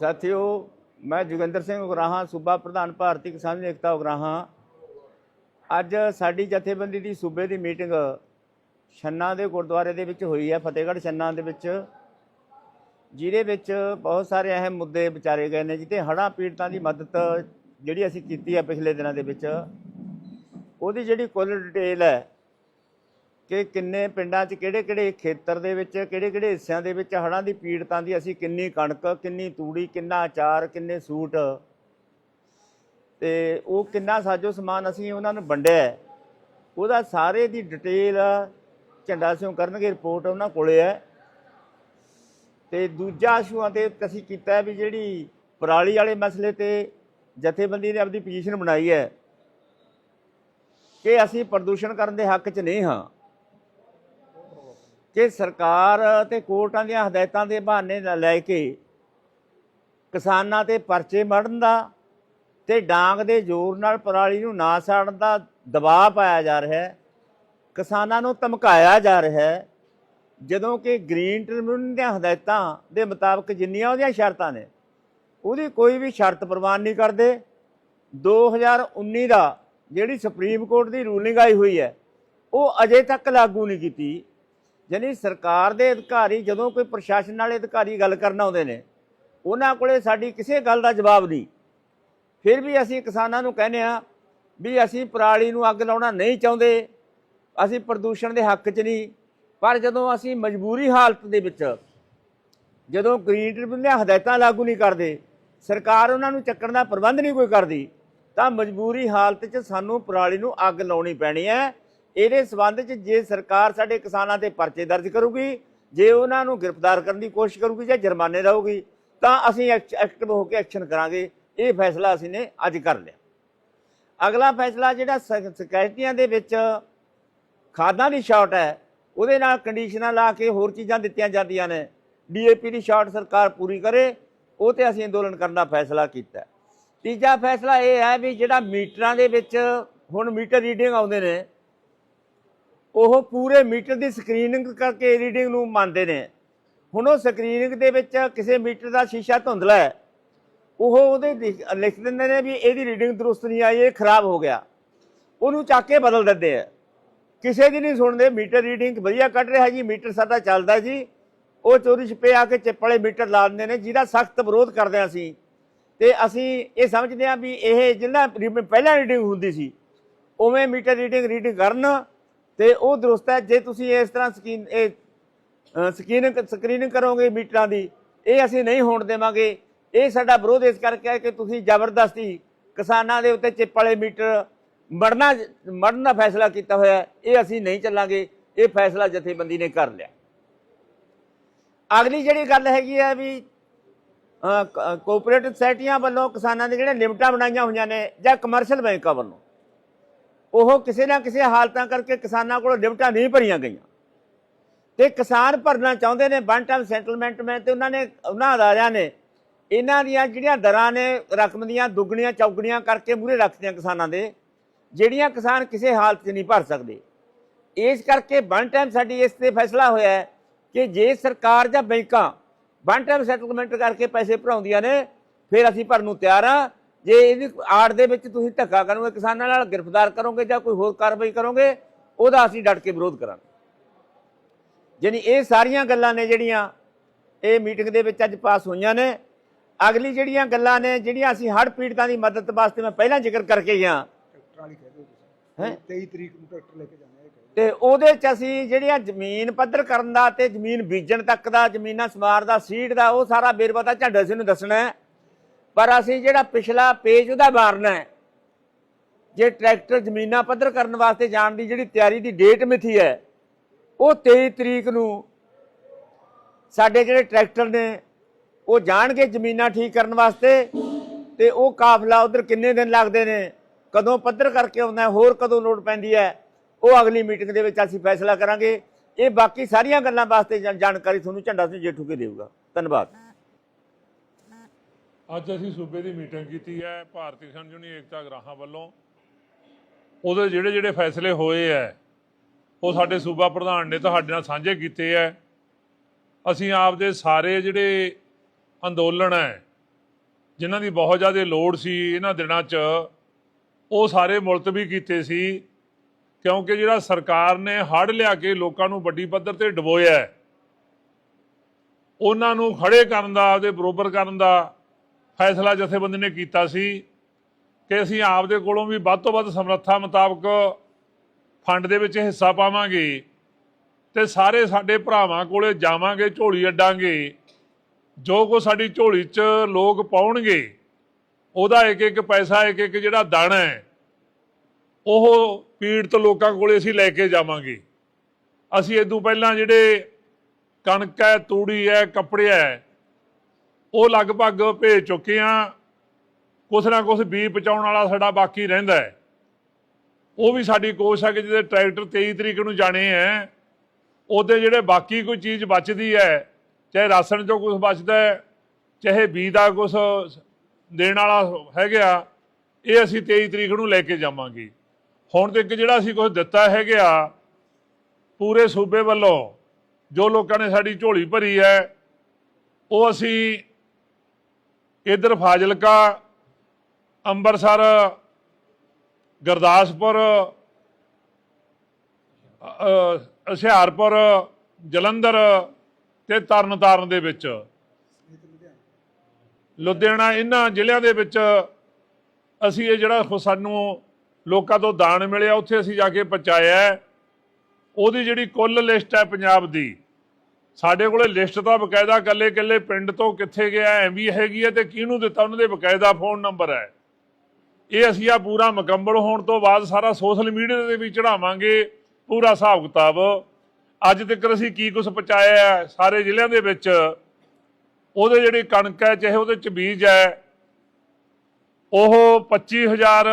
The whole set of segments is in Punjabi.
ਸਾਥੀਓ, ਮੈਂ ਜੋਗਿੰਦਰ ਸਿੰਘ ਉਗਰਾਹਾਂ, ਸੂਬਾ ਪ੍ਰਧਾਨ ਭਾਰਤੀ ਕਿਸਾਨ ਏਕਤਾ ਉਗਰਾਹਾਂ। ਅੱਜ ਸਾਡੀ ਜਥੇਬੰਦੀ ਦੀ ਸੂਬੇ ਦੀ ਮੀਟਿੰਗ ਛੰਨਾ ਦੇ ਗੁਰਦੁਆਰੇ ਦੇ ਵਿੱਚ ਹੋਈ ਹੈ, ਫਤਿਹਗੜ੍ਹ ਛੰਨਾ ਦੇ ਵਿੱਚ, ਜਿਹਦੇ ਵਿੱਚ ਬਹੁਤ ਸਾਰੇ ਅਹਿਮ ਮੁੱਦੇ ਵਿਚਾਰੇ ਗਏ ਨੇ ਜਿੱਤੇ ਹੜ੍ਹਾਂ ਪੀੜਤਾਂ ਦੀ ਮਦਦ ਜਿਹੜੀ ਅਸੀਂ ਕੀਤੀ ਹੈ ਪਿਛਲੇ ਦਿਨਾਂ ਦੇ ਵਿੱਚ। ਉਹਦੀ ਜਿਹੜੀ ਕੁੱਲ ਡਿਟੇਲ ਹੈ ਕਿ ਕਿੰਨੇ ਪਿੰਡਾਂ 'ਚ ਕਿਹੜੇ ਕਿਹੜੇ ਖੇਤਰ ਦੇ ਵਿੱਚ, ਕਿਹੜੇ ਕਿਹੜੇ ਹਿੱਸਿਆਂ ਦੇ ਵਿੱਚ ਹੜ੍ਹਾਂ ਦੀ ਪੀੜਤਾਂ ਦੀ ਅਸੀਂ ਕਿੰਨੀ ਕਣਕ, ਕਿੰਨੀ ਤੂੜੀ, ਕਿੰਨਾ ਅਚਾਰ, ਕਿੰਨੇ ਸੂਟ ਤੇ ਉਹ ਕਿੰਨਾ ਸਾਜੋ ਸਮਾਨ ਅਸੀਂ ਉਹਨਾਂ ਨੂੰ ਵੰਡਿਆ ਉਹਦਾ ਸਾਰੇ ਦੀ ਡਿਟੇਲ ਝੰਡਾ ਸਿਉਂ ਕਰਨਗੇ, ਰਿਪੋਰਟ ਉਹਨਾਂ ਕੋਲੇ ਹੈ। ਤੇ ਦੂਜਾ ਇਸ਼ੂਆਂ ਤੇ ਅਸੀਂ ਕੀਤਾ ਵੀ ਜਿਹੜੀ ਪਰਾਲੀ ਵਾਲੇ ਮਸਲੇ ਤੇ ਜਥੇਬੰਦੀ ਨੇ ਆਪਣੀ ਪੋਜੀਸ਼ਨ ਬਣਾਈ ਹੈ ਕਿ ਅਸੀਂ ਪ੍ਰਦੂਸ਼ਣ ਕਰਨ ਦੇ ਹੱਕ 'ਚ ਨਹੀਂ ਹਾਂ। ਕਿ ਸਰਕਾਰ ਤੇ ਕੋਰਟਾਂ ਦੀਆਂ ਹਦਾਇਤਾਂ ਦੇ ਬਹਾਨੇ ਨਾਲ ਲੈ ਕੇ ਕਿਸਾਨਾਂ ਤੇ ਪਰਚੇ ਮੜਨ ਦਾ ਤੇ ਡਾਂਗ ਦੇ ਜ਼ੋਰ ਨਾਲ ਪਰਾਲੀ ਨੂੰ ਨਾ ਸਾੜਨ ਦਾ ਦਬਾਅ ਪਾਇਆ ਜਾ ਰਿਹਾ ਹੈ, ਕਿਸਾਨਾਂ ਨੂੰ ਧਮਕਾਇਆ ਜਾ ਰਿਹਾ ਹੈ, ਜਦੋਂ ਕਿ ਗ੍ਰੀਨ ਟ੍ਰਿਬਿਊਨਲ ਦੀਆਂ ਹਦਾਇਤਾਂ ਦੇ ਮੁਤਾਬਕ ਜਿੰਨੀਆਂ ਉਹਦੀਆਂ ਸ਼ਰਤਾਂ ਨੇ, ਉਹਦੀ ਕੋਈ ਵੀ ਸ਼ਰਤ ਪ੍ਰਵਾਨ ਨਹੀਂ ਕਰਦੇ। 2019 ਦਾ ਜਿਹੜੀ ਸੁਪਰੀਮ ਕੋਰਟ ਦੀ ਰੂਲਿੰਗ ਆਈ ਹੋਈ ਹੈ, ਉਹ ਅਜੇ ਤੱਕ ਲਾਗੂ ਨਹੀਂ ਕੀਤੀ। ਯਾਨੀ ਸਰਕਾਰ ਦੇ ਅਧਿਕਾਰੀ ਜਦੋਂ ਕੋਈ ਪ੍ਰਸ਼ਾਸਨ ਵਾਲੇ ਅਧਿਕਾਰੀ ਗੱਲ ਕਰਨ ਆਉਂਦੇ ਨੇ, ਉਹਨਾਂ ਕੋਲੇ ਸਾਡੀ ਕਿਸੇ ਗੱਲ ਦਾ ਜਵਾਬ ਨਹੀਂ। ਫਿਰ ਵੀ ਅਸੀਂ ਕਿਸਾਨਾਂ ਨੂੰ ਕਹਿੰਦੇ ਆ ਵੀ ਅਸੀਂ ਪਰਾਲੀ ਨੂੰ ਅੱਗ ਲਾਉਣਾ ਨਹੀਂ ਚਾਹੁੰਦੇ, ਅਸੀਂ ਪ੍ਰਦੂਸ਼ਣ ਦੇ ਹੱਕ 'ਚ ਨਹੀਂ। ਪਰ ਜਦੋਂ ਅਸੀਂ ਮਜਬੂਰੀ ਹਾਲਤ ਦੇ ਵਿੱਚ, ਜਦੋਂ ਗ੍ਰੀਨ ਟ੍ਰਿਬਿਊਨਲ ਹਦਾਇਤਾਂ ਲਾਗੂ ਨਹੀਂ ਕਰਦੇ, ਸਰਕਾਰ ਉਹਨਾਂ ਨੂੰ ਚੱਕਣ ਦਾ ਪ੍ਰਬੰਧ ਨਹੀਂ ਕੋਈ ਕਰਦੀ, ਤਾਂ ਮਜਬੂਰੀ ਹਾਲਤ 'ਚ ਸਾਨੂੰ ਪਰਾਲੀ ਨੂੰ ਅੱਗ ਲਾਉਣੀ ਪੈਣੀ ਹੈ। ਇਹਦੇ ਸਬੰਧ 'ਚ ਜੇ ਸਰਕਾਰ ਸਾਡੇ ਕਿਸਾਨਾਂ ਤੇ ਪਰਚੇ ਦਰਜ ਕਰੂਗੀ, ਜੇ ਉਹਨਾਂ ਨੂੰ ਗ੍ਰਿਫਤਾਰ ਕਰਨ ਦੀ ਕੋਸ਼ਿਸ਼ ਕਰੂਗੀ ਜਾਂ ਜੁਰਮਾਨੇ ਲਾਊਗੀ ਤਾਂ ਅਸੀਂ ਐਕਟਿਵ ਹੋ ਕੇ ਐਕਸ਼ਨ ਕਰਾਂਗੇ। ਇਹ ਫੈਸਲਾ ਅਸੀਂ ਨੇ ਅੱਜ ਕਰ ਲਿਆ। ਅਗਲਾ ਫੈਸਲਾ ਜਿਹੜਾ ਸ- ਸਕੈਟੀਆਂ ਦੇ ਵਿੱਚ ਖਾਦਾਂ ਦੀ ਸ਼ਾਰਟ ਹੈ, ਉਹਦੇ ਨਾਲ ਕੰਡੀਸ਼ਨਾਂ ਲਾ ਕੇ ਹੋਰ ਚੀਜ਼ਾਂ ਦਿੱਤੀਆਂ ਜਾਂਦੀਆਂ ਨੇ। ਡੀਏਪੀ ਦੀ ਸ਼ਾਰਟ ਸਰਕਾਰ ਪੂਰੀ ਕਰੇ, ਉਹ ਤੇ ਅਸੀਂ ਅੰਦੋਲਨ ਕਰਨ ਦਾ ਫੈਸਲਾ ਕੀਤਾ। ਤੀਜਾ ਫੈਸਲਾ ਇਹ ਹੈ ਵੀ ਜਿਹੜਾ ਮੀਟਰਾਂ ਦੇ ਵਿੱਚ ਹੁਣ ਮੀਟਰ ਰੀਡਿੰਗ ਆਉਂਦੇ ਨੇ ਉਹ ਪੂਰੇ ਮੀਟਰ ਦੀ ਸਕਰੀਨਿੰਗ ਕਰਕੇ ਰੀਡਿੰਗ ਨੂੰ ਮੰਨਦੇ ਨੇ। ਹੁਣ ਉਹ ਸਕਰੀਨਿੰਗ ਦੇ ਵਿੱਚ ਕਿਸੇ ਮੀਟਰ ਦਾ ਸ਼ੀਸ਼ਾ ਧੁੰਦਲਾ ਹੈ। ਉਹ ਉਹਦੇ ਲਿਖ- ਦਿੰਦੇ ਨੇ ਵੀ ਇਹਦੀ ਰੀਡਿੰਗ ਦਰੁਸਤ ਨਹੀਂ ਆਈ, ਇਹ ਖਰਾਬ ਹੋ ਗਿਆ। ਉਹਨੂੰ ਚੱਕ ਕੇ ਬਦਲ ਦਿੰਦੇ ਆ। ਕਿਸੇ ਦੀ ਨਹੀਂ ਸੁਣਦੇ, ਮੀਟਰ ਰੀਡਿੰਗ ਵਧੀਆ ਕੱਢ ਰਿਹਾ ਜੀ, ਮੀਟਰ ਸਾਡਾ ਚੱਲਦਾ ਜੀ। ਉਹ ਚੋਰੀ ਛਪੇ ਆ ਕੇ ਚਿੱਪ ਵਾਲੇ ਮੀਟਰ ਲਾ ਦਿੰਦੇ ਨੇ, ਜਿਹਦਾ ਸਖਤ ਵਿਰੋਧ ਕਰਦੇ ਹਾਂ ਅਸੀਂ। ਤੇ ਅਸੀਂ ਇਹ ਸਮਝਦੇ ਹਾਂ ਵੀ ਇਹ ਜਿਹੜਾ ਪਹਿਲਾਂ ਰੀਡਿੰਗ ਹੁੰਦੀ ਸੀ, ਉਵੇਂ ਮੀਟਰ ਰੀਡਿੰਗ ਰੀਡਿੰਗ ਕਰਨ ਤੇ ਉਹ ਦਰੁਸਤ ਹੈ, ਜੇ ਤੁਸੀਂ ਇਸ ਤਰ੍ਹਾਂ ਸਕੀਨ ਇਹ ਸਕਰੀਨਿੰਗ ਸਕਰੀਨਿੰਗ ਕਰੋਗੇ ਮੀਟਰਾਂ ਦੀ, ਇਹ ਅਸੀਂ ਨਹੀਂ ਹੋਣ ਦੇਵਾਂਗੇ। ਇਹ ਸਾਡਾ ਵਿਰੋਧ ਇਸ ਕਰਕੇ ਹੈ ਕਿ ਤੁਸੀਂ ਜ਼ਬਰਦਸਤੀ ਕਿਸਾਨਾਂ ਦੇ ਉੱਤੇ ਚਿੱਪ ਵਾਲੇ ਮੀਟਰ ਮੜਨਾ, ਮੜਨ ਦਾ ਫੈਸਲਾ ਕੀਤਾ ਹੋਇਆ ਇਹ ਅਸੀਂ ਨਹੀਂ ਚੱਲਾਂਗੇ। ਇਹ ਫੈਸਲਾ ਜਥੇਬੰਦੀ ਨੇ ਕਰ ਲਿਆ। ਅਗਲੀ ਜਿਹੜੀ ਗੱਲ ਹੈਗੀ ਹੈ ਵੀ ਕੋਆਪਰੇਟਿਵ ਸੋਸਾਇਟੀਆਂ ਵੱਲੋਂ ਕਿਸਾਨਾਂ ਦੇ ਜਿਹੜੇ ਲਿਮਟਾਂ ਬਣਾਈਆਂ ਹੋਈਆਂ ਨੇ ਜਾਂ ਕਮਰਸ਼ੀਅਲ ਬੈਂਕਾਂ ਵੱਲੋਂ ਉਹ ਕਿਸੇ ਨਾ ਕਿਸੇ ਹਾਲਤਾਂ ਕਰਕੇ ਕਿਸਾਨਾਂ ਕੋਲੋਂ ਲਿਮਟਾਂ ਨਹੀਂ ਭਰੀਆਂ ਗਈਆਂ। ਤੇ ਕਿਸਾਨ ਭਰਨਾ ਚਾਹੁੰਦੇ ਨੇ ਵਨ ਟਾਈਮ ਸੈਟਲਮੈਂਟ ਮੈਂ ਤੇ ਉਹਨਾਂ ਨੇ, ਉਹਨਾਂ ਅਦਾਰਿਆਂ ਨੇ ਇਹਨਾਂ ਦੀਆਂ ਜਿਹੜੀਆਂ ਦਰਾਂ ਨੇ, ਰਕਮ ਦੀਆਂ, ਦੁੱਗਣੀਆਂ, ਚੌਗਣੀਆਂ ਕਰਕੇ ਮੂਰੇ ਰੱਖਦੀਆਂ ਕਿਸਾਨਾਂ ਦੇ, ਜਿਹੜੀਆਂ ਕਿਸਾਨ ਕਿਸੇ ਹਾਲਤ 'ਚ ਨਹੀਂ ਭਰ ਸਕਦੇ। ਇਸ ਕਰਕੇ ਵਨ ਟਾਈਮ ਸਾਡੀ ਇਸ ਤੇ ਫੈਸਲਾ ਹੋਇਆ ਹੈ ਕਿ ਜੇ ਸਰਕਾਰ ਜਾਂ ਬੈਂਕਾਂ ਵਨ ਟਾਈਮ ਸੈਟਲਮੈਂਟ ਕਰਕੇ ਪੈਸੇ ਭਰਾਉਂਦੀਆਂ ਨੇ, ਫਿਰ ਅਸੀਂ ਭਰਨ ਨੂੰ ਤਿਆਰ ਆ ਜੇ ਇਹਦੀ ਆੜ ਦੇ ਵਿੱਚ ਤੁਸੀਂ ਧੱਕਾ ਕਰੋਗੇ ਕਿਸਾਨਾਂ ਨਾਲ ਗ੍ਰਿਫਤਾਰ ਕਰੋਗੇ ਜਾਂ ਕੋਈ ਹੋਰ ਕਾਰਵਾਈ ਕਰੋਗੇ ਉਹਦਾ ਅਸੀਂ ਡਟ ਕੇ ਵਿਰੋਧ ਕਰਾਂਗੇ। ਯਾਨੀ ਇਹ ਸਾਰੀਆਂ ਗੱਲਾਂ ਨੇ ਜਿਹੜੀਆਂ ਇਹ ਮੀਟਿੰਗ ਦੇ ਵਿੱਚ ਅੱਜ ਪਾਸ ਹੋਈਆਂ ਨੇ। ਅਗਲੀ ਜਿਹੜੀਆਂ ਗੱਲਾਂ ਨੇ ਜਿਹੜੀਆਂ ਅਸੀਂ ਹੜ੍ਹ ਪੀੜਤਾਂ ਦੀ ਮਦਦ ਵਾਸਤੇ ਮੈਂ ਪਹਿਲਾਂ ਜ਼ਿਕਰ ਕਰਕੇ ਗਿਆ ਟਰੈਕਟਰ ਵਾਲੀ ਕਹਿ ਦਿਓ ਹੈਂ? ਤੁਸੀਂ 23 ਤਰੀਕ ਨੂੰ ਟਰੈਕਟਰ ਲੈ ਕੇ ਜਾਣਾ ਤੇ ਉਹਦੇ ਚ ਅਸੀਂ ਜਿਹੜੀਆਂ ਜ਼ਮੀਨ ਪੱਧਰ ਕਰਨ ਦਾ ਤੇ ਜ਼ਮੀਨ ਬੀਜਣ ਤੱਕ ਦਾ ਜ਼ਮੀਨਾਂ ਸਮਾਰ ਦਾ ਸੀਡ ਦਾ ਉਹ ਸਾਰਾ ਬੇਰਵਾ ਤਾਂ ਝੰਡਾ ਸਿੰਘ ਨੂੰ ਦੱਸਣਾ ਹੈ। ਪਰ ਅਸੀਂ ਜਿਹੜਾ ਪਿਛਲਾ ਪੇਜ ਉਹਦਾ ਮਾਰਨਾ ਹੈ, ਜੇ ਟਰੈਕਟਰ ਜ਼ਮੀਨਾਂ ਪੱਧਰ ਕਰਨ ਵਾਸਤੇ ਜਾਣ ਦੀ ਜਿਹੜੀ ਤਿਆਰੀ ਦੀ ਡੇਟ ਮਿਥੀ ਹੈ, ਉਹ 23 ਤਰੀਕ ਨੂੰ ਸਾਡੇ ਜਿਹੜੇ ਟਰੈਕਟਰ ਨੇ, ਉਹ ਜਾਣਗੇ ਜ਼ਮੀਨਾਂ ਠੀਕ ਕਰਨ ਵਾਸਤੇ ਤੇ ਉਹ ਕਾਫਲਾ ਉਧਰ ਕਿੰਨੇ ਦਿਨ ਲੱਗਦੇ ਨੇ, ਕਦੋਂ ਪੱਧਰ ਕਰਕੇ ਆਉਂਦਾ ਹੋਰ ਕਦੋਂ ਲੋੜ ਪੈਂਦੀ ਹੈ, ਉਹ ਅਗਲੀ ਮੀਟਿੰਗ ਦੇ ਵਿੱਚ ਅਸੀਂ ਫੈਸਲਾ ਕਰਾਂਗੇ। ਇਹ ਬਾਕੀ ਸਾਰੀਆਂ ਗੱਲਾਂ ਵਾਸਤੇ ਜਾਣ- ਜਾਣਕਾਰੀ ਤੁਹਾਨੂੰ ਝੰਡਾ ਸਿੰਘ ਜੇਠੂ ਕੇ ਦੇਊਗਾ। ਧੰਨਵਾਦ। ਅੱਜ ਅਸੀਂ ਸੂਬੇ ਦੀ ਮੀਟਿੰਗ ਕੀਤੀ ਹੈ, ਭਾਰਤੀ ਕਿਸਾਨ ਯੂਨੀਅਨ ਏਕਤਾ ਗਰਾਹਾਂ ਵੱਲੋਂ। ਉਹਦੇ ਜਿਹੜੇ ਜਿਹੜੇ ਫੈਸਲੇ ਹੋਏ ਐ ਉਹ ਸਾਡੇ ਸੂਬਾ ਪ੍ਰਧਾਨ ਨੇ ਤੁਹਾਡੇ ਨਾਲ ਸਾਂਝੇ ਕੀਤੇ ਐ ਅਸੀਂ ਆਪਦੇ ਸਾਰੇ ਜਿਹੜੇ ਅੰਦੋਲਨ ਹੈ, ਜਿਨ੍ਹਾਂ ਦੀ ਬਹੁਤ ਜ਼ਿਆਦਾ ਲੋੜ ਸੀ ਇਹਨਾਂ ਦਿਨਾਂ 'ਚ, ਉਹ ਸਾਰੇ ਮੁਲਤਵੀ ਕੀਤੇ ਸੀ। ਕਿਉਂਕਿ ਜਿਹੜਾ ਸਰਕਾਰ ਨੇ ਹੜ੍ਹ ਲਿਆ ਕੇ ਲੋਕਾਂ ਨੂੰ ਵੱਡੀ ਪੱਧਰ ਤੇ ਡਬੋਇਆ ਉਹਨਾਂ ਨੂੰ ਖੜੇ ਕਰਨ ਦਾ ਉਹਦੇ ਬਰੋਬਰ ਕਰਨ ਦਾ ਫੈਸਲਾ ਜਥੇਬੰਦੀ ਨੇ ਕੀਤਾ ਸੀ ਕਿ ਅਸੀਂ ਆਪਦੇ ਕੋਲੋਂ ਵੀ ਵੱਧ ਤੋਂ ਵੱਧ ਸਮਰੱਥਾ ਮੁਤਾਬਕ ਫੰਡ ਦੇ ਵਿੱਚ ਹਿੱਸਾ ਪਾਵਾਂਗੇ ਤੇ ਸਾਰੇ ਸਾਡੇ ਭਰਾਵਾਂ ਕੋਲੇ ਜਾਵਾਂਗੇ, ਝੋਲੀ ਅੱਡਾਂਗੇ। ਜੋ ਕੋ ਸਾਡੀ ਝੋਲੀ 'ਚ ਲੋਕ ਪਾਉਣਗੇ, ਉਹਦਾ ਇੱਕ ਇੱਕ ਪੈਸਾ ਇੱਕ ਇੱਕ ਜਿਹੜਾ ਦਾਣਾ ਹੈ, ਉਹ ਪੀੜਤ ਲੋਕਾਂ ਕੋਲੇ ਅਸੀਂ ਲੈ ਕੇ ਜਾਵਾਂਗੇ। ਅਸੀਂ ਇਦੋਂ ਪਹਿਲਾਂ ਜਿਹੜੇ ਕਣਕ ਹੈ, ਤੂੜੀ ਹੈ, ਕੱਪੜੇ ਹੈ ਉਹ ਲਗਭਗ ਭੇਜ ਚੁੱਕੇ ਆ ਕੁਛ ਨਾ ਕੁਛ ਬੀ ਪਹੁੰਚਾਉਣ ਵਾਲਾ ਸਾਡਾ ਬਾਕੀ ਰਹਿੰਦਾ ਹੈ। ਉਹ ਵੀ ਸਾਡੀ ਕੋਸ਼ਿਸ਼ ਹੈ ਕਿ ਜਿਹਦੇ ਟਰੈਕਟਰ 23 ਤਰੀਕ ਨੂੰ ਜਾਣੇ ਹੈ, ਉਹਦੇ ਜਿਹੜੇ ਬਾਕੀ ਕੋਈ ਚੀਜ਼ ਬਚਦੀ ਹੈ, ਚਾਹੇ ਰਾਸ਼ਨ ਚੋਂ ਕੁਝ ਬਚਦਾ ਹੈ, ਚਾਹੇ ਬੀ ਦਾ ਕੁਝ ਦੇਣ ਵਾਲਾ ਹੈਗਾ ਇਹ ਅਸੀਂ 23 ਤਰੀਕ ਨੂੰ ਲੈ ਕੇ ਜਾਵਾਂਗੇ। ਹੁਣ ਤੱਕ ਜਿਹੜਾ ਅਸੀਂ ਕੁਝ ਦਿੱਤਾ ਹੈਗਾ ਪੂਰੇ ਸੂਬੇ ਵੱਲੋਂ ਜੋ ਲੋਕਾਂ ਨੇ ਸਾਡੀ ਝੋਲੀ ਭਰੀ ਹੈ, ਉਹ ਅਸੀਂ ਇਧਰ ਫਾਜ਼ਿਲਕਾ ਅੰਮ੍ਰਿਤਸਰ ਗੁਰਦਾਸਪੁਰ ਹੁਸ਼ਿਆਰਪੁਰ, ਜਲੰਧਰ ਤੇ ਤਰਨਤਾਰਨ ਦੇ ਵਿੱਚ। ਲੁਧਿਆਣਾ, ਇਹਨਾਂ ਜ਼ਿਲ੍ਹਿਆਂ ਦੇ ਵਿੱਚ ਅਸੀਂ ਇਹ ਜਿਹੜਾ ਸਾਨੂੰ ਲੋਕਾਂ ਤੋਂ ਦਾਨ ਮਿਲਿਆ, ਉੱਥੇ ਅਸੀਂ ਜਾ ਕੇ ਪਹੁੰਚਾਇਆ। ਉਹਦੀ ਜਿਹੜੀ ਕੁੱਲ ਲਿਸਟ ਹੈ ਪੰਜਾਬ ਦੀ ਸਾਡੇ ਕੋਲੇ ਲਿਸਟ ਤਾਂ ਬਕਾਇਦਾ ਕੱਲੇ ਕੱਲੇ ਪਿੰਡ ਤੋਂ ਕਿੱਥੇ ਗਿਆ, ਐ ਹੈਗੀ ਹੈ ਤੇ ਕਿਹਨੂੰ ਦਿੱਤਾ? ਉਹਨਾਂ ਦੇ ਬਕਾਇਦਾ ਫੋਨ ਨੰਬਰ ਹੈ। ਇਹ ਅਸੀਂ ਆ ਪੂਰਾ ਮੁਕੰਮਲ ਹੋਣ ਤੋਂ ਬਾਅਦ ਸਾਰਾ ਸੋਸ਼ਲ ਮੀਡੀਆ ਦੇ ਵੀ ਚੜਾਵਾਂਗੇ, ਪੂਰਾ ਹਿਸਾਬ ਕਿਤਾਬ। ਅੱਜ ਤੱਕ ਅਸੀਂ ਕੀ ਕੁਝ ਪਹੁੰਚਾਇਆ ਸਾਰੇ ਜ਼ਿਲ੍ਹਿਆਂ ਦੇ ਵਿੱਚ ਉਹਦੇ ਜਿਹੜੀ ਕਣਕ ਹੈ, ਚਾਹੇ ਉਹਦੇ ਚ ਬੀਜ ਹੈ, ਉਹ 25000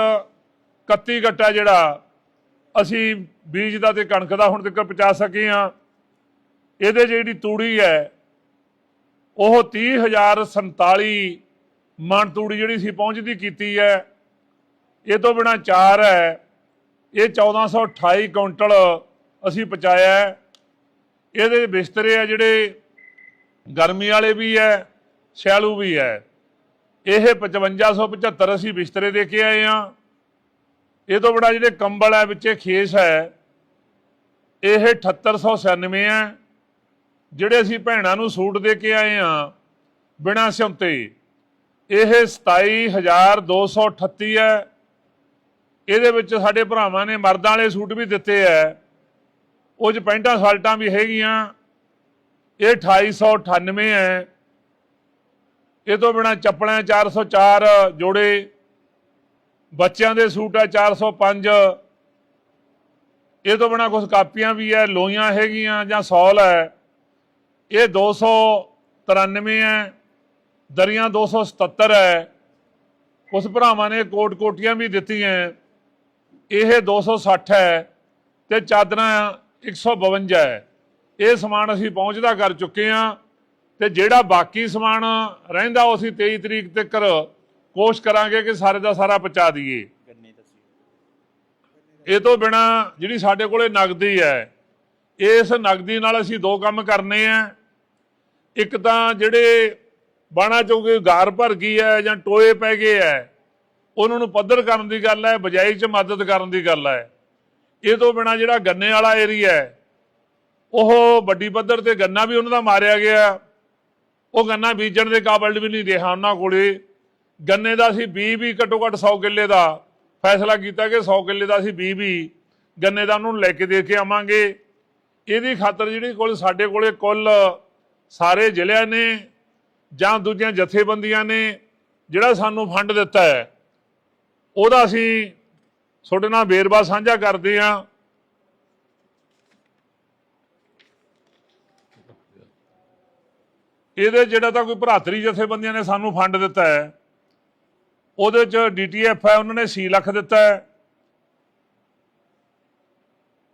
31 ਗੱਟਾ ਜਿਹੜਾ ਅਸੀਂ ਬੀਜ ਦਾ ਤੇ ਕਣਕ ਦਾ ਹੁਣ ਤੱਕ ਪਹੁੰਚਾ ਸਕੇ ਆ ਇਹਦੇ 'ਚ ਜਿਹੜੀ ਤੂੜੀ ਹੈ, ਉਹ 30047 ਮਣ ਤੂੜੀ ਜਿਹੜੀ ਸੀ ਪਹੁੰਚਦੀ ਕੀਤੀ ਹੈ। ਇਹ ਤੋਂ ਬਿਨਾ ਚਾਰ ਹੈ। ਇਹ 1428 ਕੁਇੰਟਲ ਅਸੀਂ ਪਹੁੰਚਾਇਆ ਇਹਦੇ ਬਿਸਤਰੇ ਆ ਜਿਹੜੇ, ਗਰਮੀ ਵਾਲੇ ਵੀ ਹੈ, ਸਿਆਲੂ ਵੀ ਹੈ। ਇਹ 5575 ਅਸੀਂ ਬਿਸਤਰੇ ਦੇ ਕੇ ਆਏ ਆ ਇਹ ਤੋਂ ਬੜਾ ਜਿਹੜੇ ਕੰਬਲ ਹੈ, ਵਿੱਚੇ ਖੇਸ ਹੈ, ਇਹ 7896 ਹੈ। ਜਿਹੜੇ ਅਸੀਂ ਭੈਣਾਂ ਨੂੰ ਸੂਟ ਦੇ ਕੇ ਆਏ ਆ ਬਿਨਾਂ ਸਿਉਂਤੇ, ਇਹ 27238 ਹੈ। ਇਹਦੇ ਵਿੱਚ ਸਾਡੇ ਭਰਾਵਾਂ ਨੇ ਮਰਦਾਂ ਵਾਲੇ ਸੂਟ ਵੀ ਦਿੱਤੇ ਐ ਉਹ ਚ ਪੈਂਟਾਂ ਸਾਲਟਾਂ ਵੀ ਹੈਗੀਆਂ। ਇਹ 2898 ਹੈ। ਇਹ ਤੋਂ ਬਿਨਾ ਚੱਪਲਾਂ 404 ਜੋੜੇ। ਬੱਚਿਆਂ ਦੇ ਸੂਟ ਹੈ 405 ਇਹ ਤੋਂ ਬਿਨਾ ਕੁਝ ਕਾਪੀਆਂ ਵੀ ਹੈ ਲੋਈਆਂ ਹੈਗੀਆਂ ਜਾਂ ਸੌਲ ਹੈ। ਇਹ 293 ਹੈ, ਦਰੀਆਂ 277 ਹੈ। ਉਸ ਭਰਾਵਾਂ ਨੇ ਕੋਟ ਕੋਟੀਆਂ ਵੀ ਦਿੱਤੀਆਂ ਇਹ 260 ਹੈ ਤੇ ਚਾਦਰਾਂ 152 ਹੈ। ਇਹ ਸਮਾਨ ਅਸੀਂ ਪਹੁੰਚਦਾ ਕਰ ਚੁੱਕੇ ਹਾਂ ਤੇ ਜਿਹੜਾ ਬਾਕੀ ਸਮਾਨ ਰਹਿੰਦਾ ਉਹ ਅਸੀਂ 23 ਤਰੀਕ ਤੱਕ ਕੋਸ਼ਿਸ਼ ਕਰਾਂਗੇ ਕਿ ਸਾਰੇ ਦਾ ਸਾਰਾ ਪਹੁੰਚਾ ਦਈਏ। ਇਹ ਤੋਂ ਬਿਨਾ ਜਿਹੜੀ ਸਾਡੇ ਕੋਲੇ ਨਗਦੀ ਹੈ, ਇਸ ਨਗਦੀ ਨਾਲ ਅਸੀਂ ਦੋ ਕੰਮ ਕਰਨੇ ਆ ਇੱਕ ਤਾਂ ਜਿਹੜੇ ਬਾਣਾ ਚੋਂ ਗਾਰ ਭਰ ਗਈ ਹੈ ਜਾਂ ਟੋਏ ਪੈ ਗਏ ਹੈ, ਉਹਨਾਂ ਨੂੰ ਪੱਧਰ ਕਰਨ ਦੀ ਗੱਲ ਹੈ, ਬਜਾਈ 'ਚ ਮਦਦ ਕਰਨ ਦੀ ਗੱਲ ਹੈ। ਇਹ ਤੋਂ ਬਿਨਾ ਜਿਹੜਾ ਗੰਨੇ ਵਾਲਾ ਏਰੀਆ ਹੈ, ਉਹ ਵੱਡੀ ਪੱਧਰ ਤੇ ਗੰਨਾ ਵੀ ਉਹਨਾਂ ਦਾ ਮਾਰਿਆ ਗਿਆ। ਉਹ ਗੰਨਾ ਬੀਜਣ ਦੇ ਕਾਬਲ ਵੀ ਨਹੀਂ ਰਿਹਾ ਉਹਨਾਂ ਕੋਲੇ। ਗੰਨੇ ਦਾ ਅਸੀਂ 20 ਵੀ ਘੱਟੋ ਘੱਟ 100 ਕਿੱਲੇ ਦਾ ਫੈਸਲਾ ਕੀਤਾ ਕਿ 100 ਕਿੱਲੇ ਦਾ ਅਸੀਂ 20 ਵੀ ਗੰਨੇ ਦਾ ਉਹਨੂੰ ਲੈ ਕੇ ਦੇ ਕੇ ਆਵਾਂਗੇ। ਇਹਦੀ ਖਾਤਰ ਜਿਹੜੀ ਕੋਲ ਸਾਡੇ ਕੋਲੇ ਕੁੱਲ ਸਾਰੇ ਜ਼ਿਲ੍ਹਿਆਂ ਨੇ ਜਾਂ ਦੂਜੀਆਂ ਜਥੇਬੰਦੀਆਂ ਨੇ ਜਿਹੜਾ ਸਾਨੂੰ ਫੰਡ ਦਿੱਤਾ ਹੈ, ਉਹਦਾ ਅਸੀਂ ਤੁਹਾਡੇ ਨਾਲ ਵੇਰਵਾ ਸਾਂਝਾ ਕਰਦੇ ਹਾਂ। ਇਹਦੇ ਜਿਹੜਾ ਤਾਂ ਕੋਈ ਭਰਾਤਰੀ ਜਥੇਬੰਦੀਆਂ ਨੇ ਸਾਨੂੰ ਫੰਡ ਦਿੱਤਾ ਹੈ, ਉਹਦੇ ਚ ਡੀਟੀਐਫ ਹੈ, ਉਹਨਾਂ ਨੇ ਸੀ ਲੱਖ ਦਿੱਤਾ ਹੈ।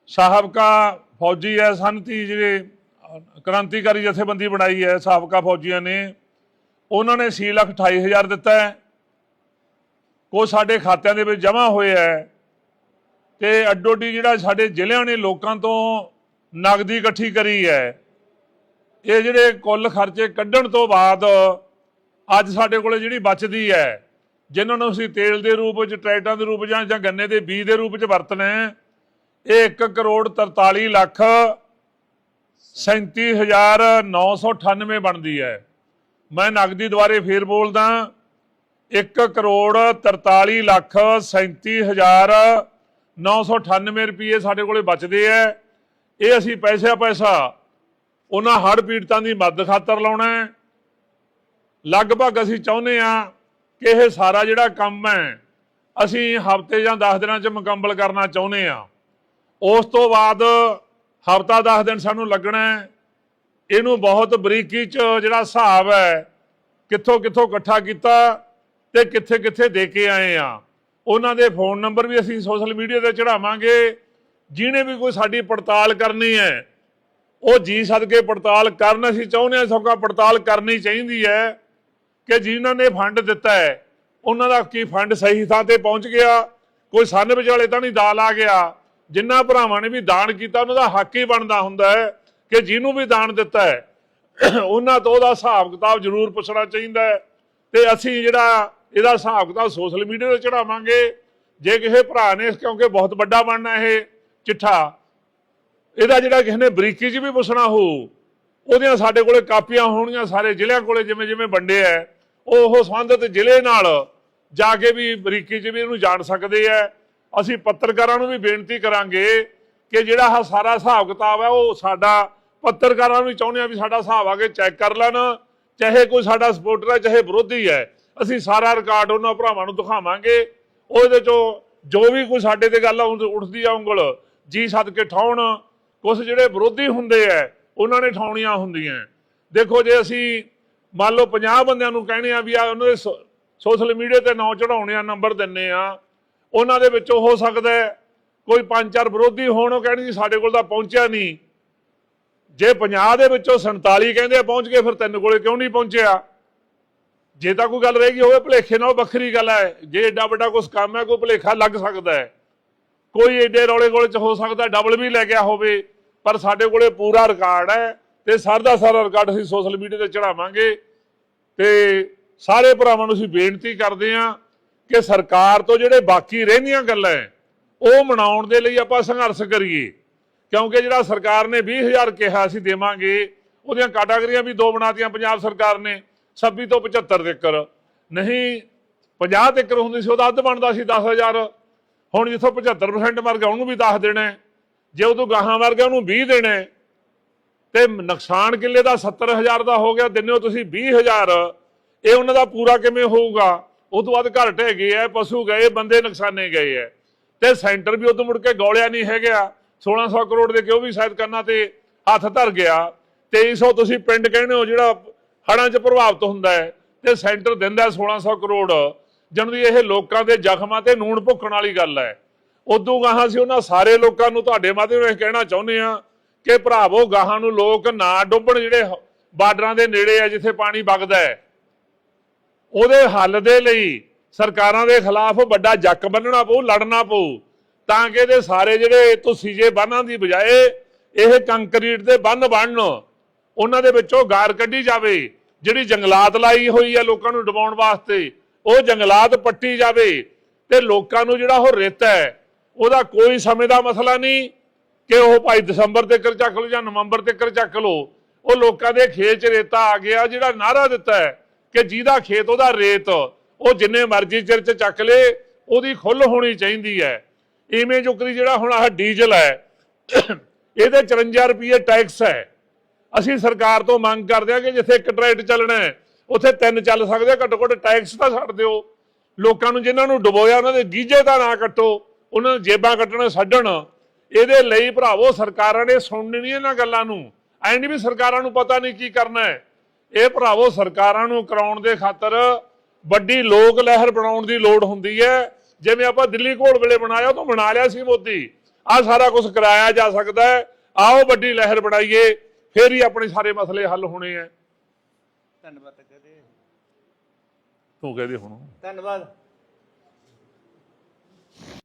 ਸਾਹਬਕਾ ਫੌਜੀ ਹੈ ਸੰਤੀ ਜਿਹੜੇ ਕ੍ਰਾਂਤੀਕਾਰੀ ਜਥੇਬੰਦੀ ਬਣਾਈ ਹੈ, ਸਾਬਕਾ ਫੌਜੀਆਂ ਨੇ। ਉਹਨਾਂ ਨੇ ਸੀ ਲੱਖ 28000 ਦਿੱਤਾ ਹੈ। ਕੋ ਸਾਡੇ ਖਾਤਿਆਂ ਦੇ ਵਿੱਚ ਜਮ੍ਹਾਂ ਹੋਏ ਹੈ। ਤੇ ਅੱਡੋਡੀ ਜਿਹੜਾ ਸਾਡੇ ਜ਼ਿਲ੍ਹਿਆਂ ਨੇ ਲੋਕਾਂ ਤੋਂ ਨਗਦੀ ਇਕੱਠੀ ਕਰੀ ਹੈ, ਇਹ ਜਿਹੜੇ ਕੁੱਲ ਖਰਚੇ ਕੱਢਣ ਤੋਂ ਬਾਅਦ ਅੱਜ ਸਾਡੇ ਕੋਲੇ ਜਿਹੜੀ ਬਚਦੀ ਹੈ, ਜਿਨ੍ਹਾਂ ਨੂੰ ਅਸੀਂ ਤੇਲ ਦੇ ਰੂਪ ਵਿੱਚ, ਟਰੈਕਟਰਾਂ ਦੇ ਰੂਪ ਵਿੱਚ ਜਾਂ ਜਾਂ ਗੰਨੇ ਦੇ ਬੀਜ ਦੇ ਰੂਪ ਵਿੱਚ ਵਰਤਣਾ ਹੈ, ਇਹ 1 ਕਰੋੜ 43 ਲੱਖ 37998 ਬਣਦੀ ਹੈ। ਮੈਂ ਨਗਦੀ ਦੁਆਰੇ ਫੇਰ ਬੋਲਦਾ 1 ਕਰੋੜ 43 ਲੱਖ 37998 ਰੁਪਏ ਸਾਡੇ ਕੋਲੇ ਬਚਦੇ ਐ ਇਹ ਅਸੀਂ ਪੈਸਿਆ ਪੈਸਾ ਉਹਨਾਂ ਹੜ੍ਹ ਪੀੜਤਾਂ ਦੀ ਮਦਦ ਖਾਤਰ ਲਾਉਣਾ ਹੈ। ਲਗਭਗ ਅਸੀਂ ਚਾਹੁੰਦੇ ਆ ਕਿ ਇਹ ਸਾਰਾ ਜਿਹੜਾ ਕੰਮ ਹੈ, ਅਸੀਂ ਹਫ਼ਤੇ ਜਾਂ 10 ਦਿਨਾਂ 'ਚ ਮੁਕੰਮਲ ਕਰਨਾ ਚਾਹੁੰਦੇ ਆ ਉਸ ਤੋਂ ਬਾਅਦ ਹਫਤਾ 10 ਦਿਨ ਸਾਨੂੰ ਲੱਗਣਾ ਇਹਨੂੰ ਬਹੁਤ ਬਰੀਕੀ 'ਚ ਜਿਹੜਾ ਹਿਸਾਬ ਹੈ, ਕਿੱਥੋਂ ਕਿੱਥੋਂ ਇਕੱਠਾ ਕੀਤਾ ਤੇ ਕਿੱਥੇ ਕਿੱਥੇ ਦੇ ਕੇ ਆਏ ਆ। ਉਹਨਾਂ ਦੇ ਫੋਨ ਨੰਬਰ ਵੀ ਅਸੀਂ ਸੋਸ਼ਲ ਮੀਡੀਆ ਤੇ ਚੜਾਵਾਂਗੇ। ਜਿਹਨੇ ਵੀ ਕੋਈ ਸਾਡੀ ਪੜਤਾਲ ਕਰਨੀ ਹੈ, ਉਹ ਜੀ ਸਦਕੇ ਪੜਤਾਲ ਕਰਨ ਅਸੀਂ ਚਾਹੁੰਦੇ ਹਾਂ ਸੌਕਾ ਪੜਤਾਲ ਕਰਨੀ ਚਾਹੀਦੀ ਹੈ ਕਿ ਜਿਨ੍ਹਾਂ ਨੇ ਫੰਡ ਦਿੱਤਾ ਹੈ, ਉਹਨਾਂ ਦਾ ਕੀ ਫੰਡ ਸਹੀ ਥਾਂ ਤੇ ਪਹੁੰਚ ਗਿਆ। ਕੋਈ ਸੰਨ ਵਿਚਾਲੇ ਤਾਂ ਨਹੀਂ ਦਾਲ ਆ ਗਿਆ। ਜਿਨ੍ਹਾਂ ਭਰਾਵਾਂ ਨੇ ਵੀ ਦਾਨ ਕੀਤਾ, ਉਹਨਾਂ ਦਾ ਹੱਕ ਹੀ ਬਣਦਾ ਹੁੰਦਾ ਹੈ ਕਿ ਜਿਹਨੂੰ ਵੀ ਦਾਨ ਦਿੱਤਾ ਹੈ, ਉਹਨਾਂ ਤੋਂ ਉਹਦਾ ਹਿਸਾਬ ਕਿਤਾਬ ਜ਼ਰੂਰ ਪੁੱਛਣਾ ਚਾਹੀਦਾ ਹੈ। ਤੇ ਅਸੀਂ ਜਿਹੜਾ ਇਹਦਾ ਹਿਸਾਬ ਕਿਤਾਬ ਸੋਸ਼ਲ ਮੀਡੀਆ ਤੇ ਚੜਾਵਾਂਗੇ, ਜੇ ਕਿਸੇ ਭਰਾ ਨੇ, ਕਿਉਂਕਿ ਬਹੁਤ ਵੱਡਾ ਬਣਨਾ ਇਹ ਚਿੱਠਾ, ਇਹਦਾ ਜਿਹੜਾ ਕਿਸੇ ਨੇ ਬਰੀਕੀ 'ਚ ਵੀ ਪੁੱਛਣਾ ਹੋ ਉਹਦੀਆਂ ਸਾਡੇ ਕੋਲੇ ਕਾਪੀਆਂ ਹੋਣਗੀਆਂ, ਸਾਰੇ ਜ਼ਿਲ੍ਹਿਆਂ ਕੋਲੇ ਜਿਵੇਂ ਜਿਵੇਂ ਵੰਡੇ ਐ ਉਹ ਉਹ ਸੰਬੰਧਿਤ ਜ਼ਿਲ੍ਹੇ ਨਾਲ ਜਾ ਕੇ ਵੀ ਬਰੀਕੀ 'ਚ ਵੀ ਇਹਨੂੰ ਜਾਣ ਸਕਦੇ ਐ ਅਸੀਂ ਪੱਤਰਕਾਰਾਂ ਨੂੰ ਵੀ ਬੇਨਤੀ ਕਰਾਂਗੇ ਕਿ ਜਿਹੜਾ ਆਹ ਸਾਰਾ ਹਿਸਾਬ ਕਿਤਾਬ ਹੈ, ਉਹ ਸਾਡਾ ਪੱਤਰਕਾਰਾਂ ਨੂੰ ਵੀ ਚਾਹੁੰਦੇ ਆ ਵੀ ਸਾਡਾ ਹਿਸਾਬ ਆ ਕੇ ਚੈੱਕ ਕਰ ਲੈਣ, ਚਾਹੇ ਕੋਈ ਸਾਡਾ ਸਪੋਰਟਰ ਹੈ, ਚਾਹੇ ਵਿਰੋਧੀ ਹੈ। ਅਸੀਂ ਸਾਰਾ ਰਿਕਾਰਡ ਉਹਨਾਂ ਭਰਾਵਾਂ ਨੂੰ ਦਿਖਾਵਾਂਗੇ। ਉਹਦੇ ਚੋਂ ਜੋ ਵੀ ਕੋਈ ਸਾਡੇ ਤੇ ਗੱਲ ਉੱਠਦੀ ਆ ਉਂਗਲ, ਜੀ ਸਦਕੇ ਠਾਉਣ ਕੁਝ ਜਿਹੜੇ ਵਿਰੋਧੀ ਹੁੰਦੇ ਆ, ਉਹਨਾਂ ਨੇ ਠਾਉਣੀਆਂ ਹੁੰਦੀਆਂ। ਦੇਖੋ ਜੇ ਅਸੀਂ ਮੰਨ ਲਓ 50 ਬੰਦਿਆਂ ਨੂੰ ਕਹਿਣੇ ਆ ਵੀ ਆ ਉਹਨਾਂ ਦੇ ਸੋਸ਼ਲ ਮੀਡੀਆ ਤੇ ਨਾਂ ਚੜਾਉਣੇ ਆ ਨੰਬਰ ਦਿੰਨੇ ਆ ਉਹਨਾਂ ਦੇ ਵਿੱਚੋਂ ਹੋ ਸਕਦਾ ਕੋਈ ਪੰਜ ਚਾਰ ਵਿਰੋਧੀ ਹੋਣ, ਉਹ ਕਹਿਣ ਜੀ ਸਾਡੇ ਕੋਲ ਤਾਂ ਪਹੁੰਚਿਆ ਨਹੀਂ। ਜੇ 50 ਦੇ ਵਿੱਚੋਂ 47 ਕਹਿੰਦੇ ਆ ਪਹੁੰਚ ਗਏ, ਫਿਰ ਤਿੰਨ ਕੋਲੇ ਕਿਉਂ ਨਹੀਂ ਪਹੁੰਚਿਆ? ਜੇ ਤਾਂ ਕੋਈ ਗੱਲ ਰਹਿ ਗਈ ਹੋਵੇ, ਭਲੇਖੇ ਨਾਲ ਉਹ ਵੱਖਰੀ ਗੱਲ ਹੈ। ਜੇ ਏਡਾ ਵੱਡਾ ਕੁਝ ਕੰਮ ਹੈ, ਕੋਈ ਭਲੇਖਾ ਲੱਗ ਸਕਦਾ ਹੈ। ਕੋਈ ਏਡੇ ਰੌਲੇ ਗੋਲੇ ਚ ਹੋ ਸਕਦਾ ਡਬਲ ਵੀ ਲੈ ਗਿਆ ਹੋਵੇ, ਪਰ ਸਾਡੇ ਕੋਲੇ ਪੂਰਾ ਰਿਕਾਰਡ ਹੈ ਤੇ ਸਰ ਦਾ ਸਾਰਾ ਰਿਕਾਰਡ ਅਸੀਂ ਸੋਸ਼ਲ ਮੀਡੀਆ ਤੇ ਚੜਾਵਾਂਗੇ ਤੇ ਸਾਰੇ ਭਰਾਵਾਂ ਨੂੰ ਅਸੀਂ ਬੇਨਤੀ ਕਰਦੇ ਹਾਂ ਕਿ ਸਰਕਾਰ ਤੋਂ ਜਿਹੜੇ ਬਾਕੀ ਰਹਿੰਦੀਆਂ ਗੱਲਾਂ ਉਹ ਮਨਾਉਣ ਦੇ ਲਈ ਆਪਾਂ ਸੰਘਰਸ਼ ਕਰੀਏ। ਕਿਉਂਕਿ ਜਿਹੜਾ ਸਰਕਾਰ ਨੇ 20000 ਕਿਹਾ ਅਸੀਂ ਦੇਵਾਂਗੇ, ਉਹਦੀਆਂ ਕੈਟਾਗਰੀਆਂ ਵੀ ਦੋ ਬਣਾਤੀਆਂ ਪੰਜਾਬ ਸਰਕਾਰ ਨੇ 26 ਤੋਂ 75 ਤੱਕਰ। ਨਹੀਂ 50 ਤੱਕ ਹੁੰਦੀ ਸੀ, ਉਹਦਾ ਅੱਧ ਬਣਦਾ ਸੀ 10000 ਹੁਣ ਜਿੱਥੋਂ 75% ਮਰ ਗਿਆ ਉਹਨੂੰ ਵੀ 10 ਦੇਣਾ ਜੇ ਉਹ ਤੋਂ ਗਾਹਾਂ ਮਰ ਗਿਆ ਉਹਨੂੰ 20 ਦੇਣਾ ਹੈ। ਤੇ ਨੁਕਸਾਨ ਕਿੱਲੇ ਦਾ 70000 ਦਾ ਹੋ ਗਿਆ ਦਿਨਿਓ ਤੁਸੀਂ 20000 ਇਹ ਉਹਨਾਂ ਦਾ ਪੂਰਾ ਕਿਵੇਂ ਹੋਊਗਾ? ਉਹ ਤੋਂ ਬਾਅਦ ਘਰ ਢਹਿ ਗਏ ਐ, ਪਸ਼ੂ ਗਏ, ਬੰਦੇ ਨੁਕਸਾਨੇ ਗਏ ਐ। ਤੇ ਸੈਂਟਰ ਵੀ ਉਦੋਂ ਮੁੜ ਕੇ ਗੌਲਿਆ ਨਹੀਂ ਹੈਗਾ 1600 ਕਰੋੜ ਦੇ ਕੇ ਉਹ ਵੀ ਸ਼ਾਇਦ ਕੰਨਾਂ ਤੇ ਹੱਥ ਧਰ ਗਿਆ। 2300 ਤੁਸੀਂ ਪਿੰਡ ਕਹਿੰਦੇ ਹੋ, ਜਿਹੜਾ ਹੜਾਂ 'ਚ ਪ੍ਰਭਾਵਿਤ ਹੁੰਦਾ ਹੈ ਤੇ ਸੈਂਟਰ ਦਿੰਦਾ 1600 ਕਰੋੜ। ਜਨਦੀ ਇਹ ਲੋਕਾਂ ਦੇ ਜ਼ਖਮਾਂ ਤੇ ਨੂਣ ਭੁੱਕਣ ਵਾਲੀ ਗੱਲ ਹੈ ਉਦੋਂ ਗਾਹਾਂ ਸੀ ਉਹਨਾਂ ਸਾਰੇ ਲੋਕਾਂ ਨੂੰ ਤੁਹਾਡੇ ਮਾਧਿਅਮ ਇਹ ਕਹਿਣਾ ਚਾਹੁੰਦੇ ਆ ਕਿ ਭਰਾਵੋ, ਗਾਹਾਂ ਨੂੰ ਲੋਕ ਨਾ ਡੁੱਬਣ ਜਿਹੜੇ ਬਾਰਡਰਾਂ ਦੇ ਨੇੜੇ ਆ, ਜਿੱਥੇ ਪਾਣੀ ਵਗਦਾ ਹੈ ਉਹਦੇ ਹੱਲ ਦੇ ਲਈ ਸਰਕਾਰਾਂ ਦੇ ਖਿਲਾਫ ਵੱਡਾ ਜੱਕ ਬੰਨਣਾ ਪਊ, ਲੜਨਾ ਪਊ। ਤਾਂ ਕਿ ਇਹਦੇ ਸਾਰੇ ਜਿਹੜੇ ਤੁਸੀਂ ਜੇ ਬੰਨਾਂ ਦੀ ਬਜਾਏ ਇਹ ਕੰਕਰੀਟ ਦੇ ਬੰਨ ਬਣਨ, ਉਹਨਾਂ ਦੇ ਵਿੱਚੋਂ ਗਾਰ ਕੱਢੀ ਜਾਵੇ। ਜਿਹੜੀ ਜੰਗਲਾਤ ਲਾਈ ਹੋਈ ਹੈ ਲੋਕਾਂ ਨੂੰ ਡਬਾਉਣ ਵਾਸਤੇ, ਉਹ ਜੰਗਲਾਤ ਪੱਟੀ ਜਾਵੇ। ਤੇ ਲੋਕਾਂ ਨੂੰ ਜਿਹੜਾ ਉਹ ਰੇਤਾ ਹੈ, ਉਹਦਾ ਕੋਈ ਸਮੇਂ ਦਾ ਮਸਲਾ ਨਹੀਂ ਕਿ ਉਹ ਭਾਈ ਦਸੰਬਰ ਤੱਕ ਚੱਕ ਲਓ ਜਾਂ ਨਵੰਬਰ ਤੱਕ ਚੱਕ ਲਓ। ਉਹ ਲੋਕਾਂ ਦੇ ਖੇਤ 'ਚ ਰੇਤਾ ਆ ਗਿਆ ਜਿਹੜਾ ਨਾਰਾ ਦਿੱਤਾ ਹੈ। ਕਿ ਜਿਹਦਾ ਖੇਤ ਉਹਦਾ ਰੇਤ, ਉਹ ਜਿੰਨੇ ਮਰਜ਼ੀ ਚਿਰ 'ਚ ਚੱਕ ਲੇ, ਉਹਦੀ ਖੁੱਲ ਹੋਣੀ ਚਾਹੀਦੀ ਹੈ। ਇਵੇਂ ਜੁਕਰੀ ਜਿਹੜਾ ਹੁਣ ਆਹ ਡੀਜ਼ਲ ਹੈ, ਇਹਦੇ 54 ਰੁਪਏ ਟੈਕਸ ਹੈ। ਅਸੀਂ ਸਰਕਾਰ ਤੋਂ ਮੰਗ ਕਰਦੇ ਹਾਂ ਕਿ ਜਿੱਥੇ ਇੱਕ ਟਰੈਕਟ ਚੱਲਣਾ ਹੈ, ਉੱਥੇ ਤਿੰਨ ਚੱਲ ਸਕਦੇ ਘੱਟੋ ਘੱਟ ਟੈਕਸ ਤਾਂ ਛੱਡ ਦਿਓ। ਲੋਕਾਂ ਨੂੰ ਜਿਨ੍ਹਾਂ ਨੂੰ ਡੁਬੋਇਆ, ਉਹਨਾਂ ਦੇ ਗੀਜੇ ਦਾ ਨਾ ਕੱਟੋ, ਉਹਨਾਂ ਨੂੰ ਜੇਬਾਂ ਕੱਟਣੇ ਛੱਡਣ। ਇਹਦੇ ਲਈ ਭਰਾਵੋ ਸਰਕਾਰਾਂ ਨੇ ਸੁਣਨੀ ਨਹੀਂ ਇਹਨਾਂ ਗੱਲਾਂ ਨੂੰ। ਐਂ ਨਹੀਂ ਵੀ ਸਰਕਾਰਾਂ ਨੂੰ ਪਤਾ ਨਹੀਂ ਕੀ ਕਰਨਾ ਹੈ। ਇਹ ਭਰਾਵੋ ਸਰਕਾਰਾਂ ਨੂੰ ਕਰਾਉਣ ਦੇ ਖਾਤਰ ਵੱਡੀ ਲੋਕ ਲਹਿਰ ਬਣਾਉਣ ਦੀ ਲੋੜ ਹੁੰਦੀ ਹੈ। ਜਿਵੇਂ ਆਪਾਂ ਦਿੱਲੀ ਘੋੜ ਵੇਲੇ ਬਣਾਇਆ ਉਹ ਤਾਂ ਬਣਾ ਲਿਆ ਸੀ ਮੋਦੀ। ਆ ਸਾਰਾ ਕੁਝ ਕਰਾਇਆ ਜਾ ਸਕਦਾ ਹੈ। ਆਓ ਵੱਡੀ ਲਹਿਰ ਬਣਾਈਏ ਫੇਰ ਹੀ ਆਪਣੇ ਸਾਰੇ ਮਸਲੇ ਹੱਲ ਹੋਣੇ ਆ ਧੰਨਵਾਦ ਕਹਦੇ। ਤੂੰ ਕਹਦੇ ਹੁਣ। ਧੰਨਵਾਦ।